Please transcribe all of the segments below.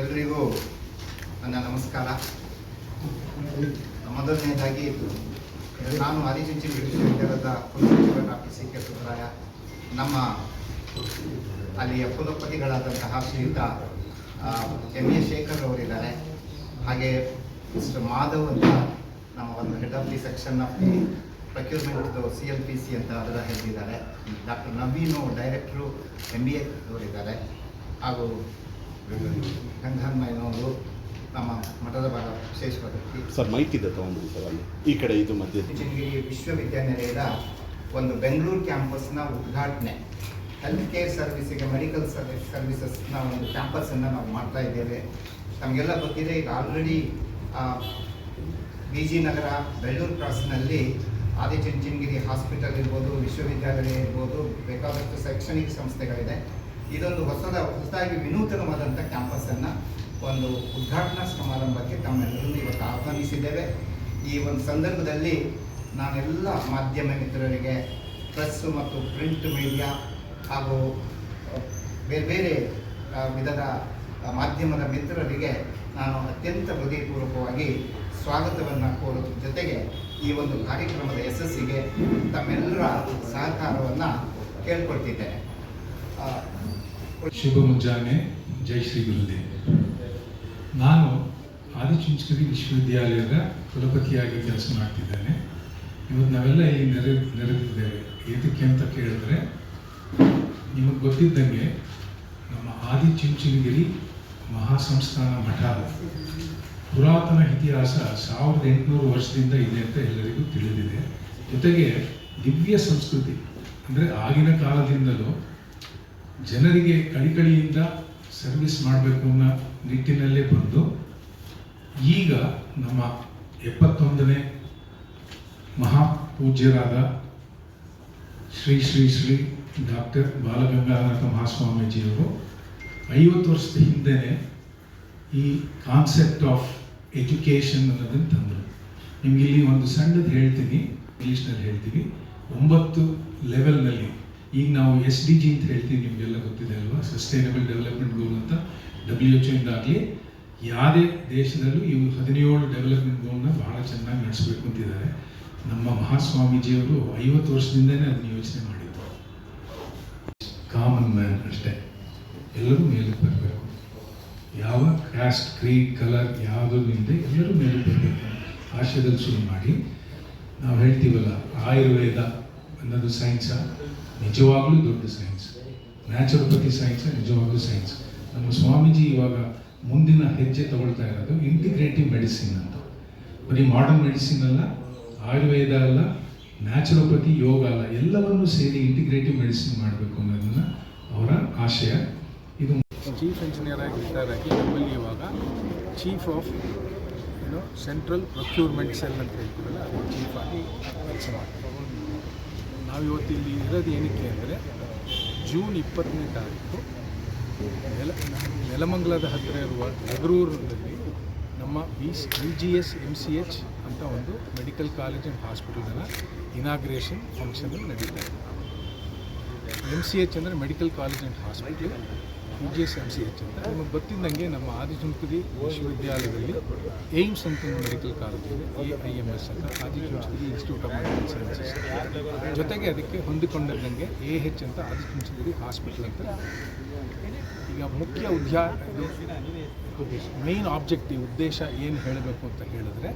ಎಲ್ರಿಗೂ ನನ್ನ ನಮಸ್ಕಾರ. ಮೊದಲನೇದಾಗಿ ನಾನು ಆದಿಚುಂಚನಗಿರಿ ವಿಶ್ವವಿದ್ಯಾಲಯದ ಕುಲಸಚಿವ ಡಾಕ್ಟರ್ ಸಿ ಕೆ ಸುಬ್ಬರಾಯ, ನಮ್ಮ ಅಲ್ಲಿಯ ಕುಲಪತಿಗಳಾದಂತಹ ಶ್ರೀಯುತ ಎಂ. ಎ. ಶೇಖರ್ ಅವರಿದ್ದಾರೆ. ಹಾಗೆ ಮಿಸ್ಟರ್ ಮಾಧವ್ ಅಂತ ನಮ್ಮ ಒಂದು head of the section of the procurement C L P C ಅಂತ ಅದರ ಹೇಳಿದ್ದಾರೆ doctor Naveen director M B A ಅವರಿದ್ದಾರೆ. ಹಾಗೂ ಮೈನವರು ನಮ್ಮ ಮಠದ ಭಾಗ ವಿಶೇಷ ಸರ್ ಮೈಕ್ ಇದೆ ತೊಗೊಂಡ್ಬಿಡಿ ಸರ್ ಅಲ್ಲಿ. ಈ ಕಡೆ ಇದು ಮಧ್ಯೆ ಚನ್ನಗಿರಿ ವಿಶ್ವವಿದ್ಯಾನಿಲಯದ ಒಂದು ಬೆಂಗಳೂರು ಕ್ಯಾಂಪಸ್ನ ಉದ್ಘಾಟನೆ. ಹೆಲ್ತ್ ಕೇರ್ ಸರ್ವಿಸಿಗೆ ಮೆಡಿಕಲ್ ಸರ್ವಿಸ್ ಸರ್ವಿಸಸ್ನ ಒಂದು ಕ್ಯಾಂಪಸನ್ನು ನಾವು ಮಾಡ್ತಾ ಇದ್ದೇವೆ. ನಮಗೆಲ್ಲ ಗೊತ್ತಿದೆ ಈಗ already B G Nagara Bellur ಕ್ರಾಸ್ನಲ್ಲಿ Adichunchanagiri hospital ಇರ್ಬೋದು ವಿಶ್ವವಿದ್ಯಾಲಯ ಇರ್ಬೋದು ಬೇಕಾದಷ್ಟು ಶೈಕ್ಷಣಿಕ ಸಂಸ್ಥೆಗಳಿದೆ. ಇದೊಂದು ಹೊಸದ, ಹೊಸದಾಗಿ ವಿನೂತನವಾದಂಥ ಕ್ಯಾಂಪಸನ್ನು ಒಂದು ಉದ್ಘಾಟನಾ ಸಮಾರಂಭಕ್ಕೆ ತಮ್ಮೆಲ್ಲರನ್ನು ಇವತ್ತು ಆಹ್ವಾನಿಸಿದ್ದೇವೆ. ಈ ಒಂದು ಸಂದರ್ಭದಲ್ಲಿ ನಾನೆಲ್ಲ ಮಾಧ್ಯಮ ಮಿತ್ರರಿಗೆ, ಪ್ರೆಸ್ ಮತ್ತು ಪ್ರಿಂಟ್ ಮೀಡಿಯಾ ಹಾಗೂ ಬೇರೆ ಬೇರೆ ವಿಧದ ಮಾಧ್ಯಮದ ಮಿತ್ರರಿಗೆ ನಾನು ಅತ್ಯಂತ ಹೃದಯಪೂರ್ವಕವಾಗಿ ಸ್ವಾಗತವನ್ನು ಕೋರೋದ್ರ ಜೊತೆಗೆ ಈ ಒಂದು ಕಾರ್ಯಕ್ರಮದ ಯಶಸ್ಸಿಗೆ ತಮ್ಮೆಲ್ಲರ ಸಹಕಾರವನ್ನು ಕೇಳ್ಕೊಳ್ತಿದ್ದೇನೆ. ಶುಭ ಮುಂಜಾನೆ ಜೈ ಶ್ರೀ ಗುರುದೇವ್. ನಾನು ಆದಿಚುಂಚನಗಿರಿ ವಿಶ್ವವಿದ್ಯಾಲಯದ ಕುಲಪತಿಯಾಗಿ ಕೆಲಸ ಮಾಡ್ತಿದ್ದೇನೆ. ಇವತ್ತು ನಾವೆಲ್ಲ ಇಲ್ಲಿ ನೆರೆ ನೆರೆದಿದ್ದೇವೆ. ಏತಕ್ಕೆ ಅಂತ ಕೇಳಿದ್ರೆ, ನಿಮಗೆ ಗೊತ್ತಿದ್ದಂಗೆ ನಮ್ಮ ಆದಿಚುಂಚನಗಿರಿ ಮಹಾಸಂಸ್ಥಾನ ಮಠ. ಪುರಾತನ ಇತಿಹಾಸ ಸಾವಿರದ ಎಂಟುನೂರು ವರ್ಷದಿಂದ ಇದೆ ಅಂತ ಎಲ್ಲರಿಗೂ ತಿಳಿದಿದೆ. ಜೊತೆಗೆ ದಿವ್ಯ ಸಂಸ್ಕೃತಿ, ಅಂದರೆ ಆಗಿನ ಕಾಲದಿಂದಲೂ ಜನರಿಗೆ ಕಳಿಕಳಿಯಿಂದ ಸರ್ವಿಸ್ ಮಾಡಬೇಕು ಅನ್ನೋ ನಿಟ್ಟಿನಲ್ಲೇ ಬಂದು ಈಗ ನಮ್ಮ ಎಪ್ಪತ್ತೊಂದನೇ ಮಹಾಪೂಜ್ಯರಾದ ಶ್ರೀ ಶ್ರೀ ಶ್ರೀ ಡಾಕ್ಟರ್ ಬಾಲಗಂಗಾನಾಥ ಮಹಾಸ್ವಾಮೀಜಿಯವರು ಐವತ್ತು ವರ್ಷದ ಹಿಂದೆನೇ ಈ ಕಾನ್ಸೆಪ್ಟ್ ಆಫ್ ಎಜುಕೇಷನ್ ಅನ್ನೋದನ್ನು ತಂದರು. ನಿಮಗೆ ಇಲ್ಲಿ ಒಂದು ಸಣ್ಣದು ಹೇಳ್ತೀನಿ ಇಂಗ್ಲೀಷ್ನಲ್ಲಿ ಹೇಳ್ತೀವಿ ಒಂಬತ್ತು ಲೆವೆಲ್ನಲ್ಲಿ ಈಗ ನಾವು ಎಸ್ ಡಿ ಜಿ ಅಂತ ಹೇಳ್ತೀವಿ, ನಿಮಗೆಲ್ಲ ಗೊತ್ತಿದೆ ಅಲ್ವಾ? ಸಸ್ಟೈನಬಲ್ ಡೆವಲಪ್ಮೆಂಟ್ ಗೋಲ್ ಅಂತ ಡಬ್ಲ್ಯೂ ಎಚ್ ಇಂದಾಗಲಿ ಯಾವುದೇ ದೇಶದಲ್ಲೂ ಇವು ಹದಿನೇಳು ಡೆವಲಪ್ಮೆಂಟ್ ಗೋಲ್ನ ಬಹಳ ಚೆನ್ನಾಗಿ ನಡೆಸಬೇಕು ಅಂತಿದ್ದಾರೆ. ನಮ್ಮ ಮಹಾಸ್ವಾಮೀಜಿಯವರು ಐವತ್ತು ವರ್ಷದಿಂದನೇ ಅದನ್ನು ಯೋಚನೆ ಮಾಡಿದ್ದು ಕಾಮನ್ ಮ್ಯಾನ್ ಅಷ್ಟೇ. ಎಲ್ಲರೂ ಮೇಲಕ್ಕೆ ಬರಬೇಕು. ಯಾವ ಕ್ಯಾಸ್ಟ್ ಕ್ರೀಡ್ ಕಲರ್ ಯಾವುದೂ ಇಲ್ಲದೆ ಎಲ್ಲರೂ ಮೇಲಕ್ಕೆ ಬರಬೇಕು. ಆಶಯದಲ್ಲಿ ಶುರು ಮಾಡಿ, ನಾವು ಹೇಳ್ತೀವಲ್ಲ, ಆಯುರ್ವೇದ ಅನ್ನೋದು ಸೈನ್ಸ ನಿಜವಾಗ್ಲೂ ದೊಡ್ಡ ಸೈನ್ಸ್ ನ್ಯಾಚುರೋಪತಿ ಸೈನ್ಸ್ ನಿಜವಾಗ್ಲೂ ಸೈನ್ಸ್ ನಮ್ಮ ಸ್ವಾಮೀಜಿ ಇವಾಗ ಮುಂದಿನ ಹೆಜ್ಜೆ ತಗೊಳ್ತಾ ಇರೋದು ಇಂಟಿಗ್ರೇಟಿವ್ ಮೆಡಿಸಿನ್ ಅಂತ. ಬರೀ ಮಾಡರ್ನ್ ಮೆಡಿಸಿನ್ ಅಲ್ಲ, ಆಯುರ್ವೇದ ಅಲ್ಲ ನ್ಯಾಚುರೋಪತಿ ಯೋಗ ಅಲ್ಲ, ಎಲ್ಲವನ್ನೂ ಸೇರಿ ಇಂಟಿಗ್ರೇಟಿವ್ ಮೆಡಿಸಿನ್ ಮಾಡಬೇಕು ಅನ್ನೋದನ್ನ ಅವರ ಆಶಯ. ಇದು ಚೀಫ್ ಇಂಜಿನಿಯರ್ ಆಗಿ ನಮ್ಮಲ್ಲಿ ಇವಾಗ. ಚೀಫ್ ಆಫ್ ಏನು ಸೆಂಟ್ರಲ್ ಪ್ರೊಕ್ಯೂರ್ಮೆಂಟ್ ಸೆಲ್ ಅಂತ ಹೇಳ್ತೀವಲ್ಲ ಚೀಫ್ ಆಗಿ ಕೆಲಸ ಮಾಡ್ತಾರೆ. ನಾವು ಇವತ್ತು ಇಲ್ಲಿ ಇರೋದು ಏನಕ್ಕೆ ಅಂದರೆ ಜೂನ್ ಇಪ್ಪತ್ತನೇ ತಾರೀಕು ನೆಲ ನೆಲಮಂಗಲದ ಹತ್ತಿರ ಇರುವ ನಗರೂರಿನಲ್ಲಿ ನಮ್ಮ B L G S M C H ಅಂತ ಒಂದು ಮೆಡಿಕಲ್ ಕಾಲೇಜ್ ಆ್ಯಂಡ್ ಹಾಸ್ಪಿಟಲ್ನ ಇನಾಗ್ರೇಷನ್ ಫಂಕ್ಷನ್ ನಡೀತಾ ಇದೆ. ಎಂ ಸಿ ಎಚ್ ಅಂದರೆ medical college and hospital. U G S M C H ಅಂತ ನಿಮಗೆ ಗೊತ್ತಿದ್ದಂಗೆ ನಮ್ಮ ಆದಿಚುಂಚನಗಿರಿ ವಿಶ್ವವಿದ್ಯಾಲಯದಲ್ಲಿ ಏಮ್ಸ್ ಅಂತ ಒಂದು ಮೆಡಿಕಲ್ ಕಾಲೇಜ್ ಇದೆ. ಎ ಐ ಎಂ ಎಸ್ ಅಂತ. Adichunchanagiri institute of medical sciences. ಜೊತೆಗೆ ಅದಕ್ಕೆ ಹೊಂದಿಕೊಂಡಿದ್ದಂಗೆ ಎ ಹೆಚ್ ಅಂತ ಆದಿಚುಂಚನಗಿರಿ ಹಾಸ್ಪಿಟಲ್ ಅಂತ. ಈಗ ಮುಖ್ಯ ಉದ್ಯಾ ಮೇನ್ ಆಬ್ಜೆಕ್ಟಿವ್ ಉದ್ದೇಶ ಏನು ಹೇಳಬೇಕು ಅಂತ ಹೇಳಿದ್ರೆ,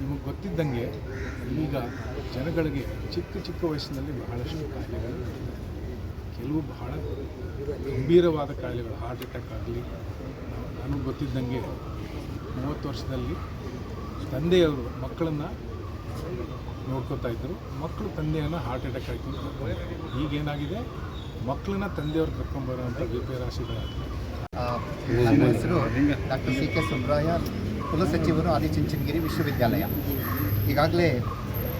ನಿಮಗೆ ಗೊತ್ತಿದ್ದಂಗೆ ಈಗ ಜನಗಳಿಗೆ ಚಿಕ್ಕ ಚಿಕ್ಕ ವಯಸ್ಸಿನಲ್ಲಿ ಬಹಳಷ್ಟು ಕಾಯಿಲೆಗಳು. ಕೆಲವು ಬಹಳ ಗಂಭೀರವಾದ ಕಾಯಿಲೆಗಳು ಹಾರ್ಟ್ ಅಟ್ಯಾಕ್ ಆಗಲಿ, ನಾನು ಗೊತ್ತಿದ್ದಂಗೆ ಮೂವತ್ತು ವರ್ಷದಲ್ಲಿ ತಂದೆಯವರು ಮಕ್ಕಳನ್ನು ನೋಡ್ಕೋತಾ ಇದ್ದರು ಮಕ್ಕಳು ತಂದೆಯನ್ನು ಹಾರ್ಟ್ ಅಟ್ಯಾಕ್ ಆಯಿತು. ಈಗೇನಾಗಿದೆ? ಮಕ್ಕಳನ್ನ ತಂದೆಯವ್ರು ಯು ವಿಪರಾಶಿಗಳಾಗಿದೆ ನನ್ನ ಹೆಸರು ಡಾಕ್ಟರ್ ಸಿ ಕೆ ಸುಬ್ರಾಯ ಕುಲಸಚಿವರು ಆದಿಚುಂಚನಗಿರಿ ವಿಶ್ವವಿದ್ಯಾಲಯ. ಈಗಾಗಲೇ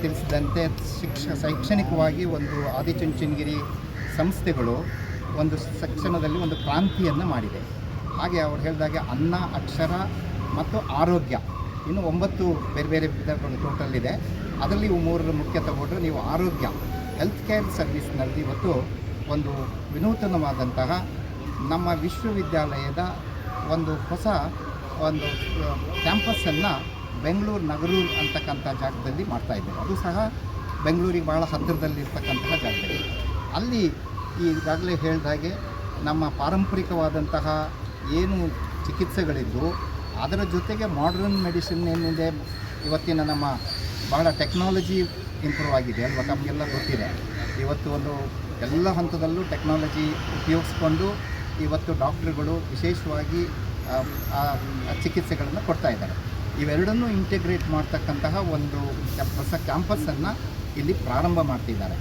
ತಿಳಿಸಿದಂತೆ ಶಿಕ್ಷ, ಶೈಕ್ಷಣಿಕವಾಗಿ ಒಂದು ಆದಿಚುಂಚನಗಿರಿ ಸಂಸ್ಥೆಗಳು ಒಂದು ಶಿಕ್ಷಣದಲ್ಲಿ ಒಂದು ಕ್ರಾಂತಿಯನ್ನು ಮಾಡಿದೆ. ಹಾಗೆ ಅವ್ರು ಹೇಳಿದಾಗೆ ಅನ್ನ, ಅಕ್ಷರ ಮತ್ತು ಆರೋಗ್ಯ. ಇನ್ನು ಒಂಬತ್ತು ಬೇರೆ ಬೇರೆ ವಿಧಗಳು ಟೋಟಲ್ ಇದೆ. ಅದರಲ್ಲಿ ಇವು ಮೂರರ ಮುಖ್ಯ ತಗೊಂಡ್ರೆ ನೀವು ಆರೋಗ್ಯ. ಹೆಲ್ತ್ ಕೇರ್ ಸರ್ವಿಸ್ನಲ್ಲಿ ಇವತ್ತು ಒಂದು ವಿನೂತನವಾದಂತಹ ನಮ್ಮ ವಿಶ್ವವಿದ್ಯಾಲಯದ ಒಂದು ಹೊಸ ಒಂದು ಕ್ಯಾಂಪಸ್ಸನ್ನು ಬೆಂಗಳೂರು ನಗರೂರು ಅಂತಕ್ಕಂಥ ಜಾಗದಲ್ಲಿ ಮಾಡ್ತಾ ಇದ್ದೇವೆ. ಅದು ಸಹ ಬೆಂಗಳೂರಿಗೆ ಭಾಳ ಹತ್ತಿರದಲ್ಲಿರ್ತಕ್ಕಂತಹ ಜಾಗದಲ್ಲಿ. ಅಲ್ಲಿ ಈಗಾಗಲೇ ಹೇಳಿದ ಹಾಗೆ ನಮ್ಮ ಪಾರಂಪರಿಕವಾದಂತಹ ಏನು ಚಿಕಿತ್ಸೆಗಳಿದ್ದು, ಅದರ ಜೊತೆಗೆ ಮಾಡ್ರನ್ ಮೆಡಿಸಿನ್ ಏನಿದೆ ಇವತ್ತಿನ ನಮ್ಮ ಬಹಳ ಟೆಕ್ನಾಲಜಿ ಇಂಪ್ರೂವ್ ಆಗಿದೆ ಅಲ್ವಾ? ನಮಗೆಲ್ಲ ಗೊತ್ತಿದೆ. ಇವತ್ತು ಒಂದು ಎಲ್ಲ ಹಂತದಲ್ಲೂ ಟೆಕ್ನಾಲಜಿ ಉಪಯೋಗಿಸ್ಕೊಂಡು ಇವತ್ತು ಡಾಕ್ಟ್ರುಗಳು ವಿಶೇಷವಾಗಿ, ಆ ಚಿಕಿತ್ಸೆಗಳನ್ನು ಕೊಡ್ತಾ ಇದ್ದಾರೆ. ಇವೆರಡನ್ನೂ ಇಂಟಿಗ್ರೇಟ್ ಮಾಡ್ತಕ್ಕಂತಹ ಒಂದು ಹೊಸ ಕ್ಯಾಂಪಸ್ಸನ್ನು ಇಲ್ಲಿ ಪ್ರಾರಂಭ ಮಾಡ್ತಿದ್ದಾರೆ.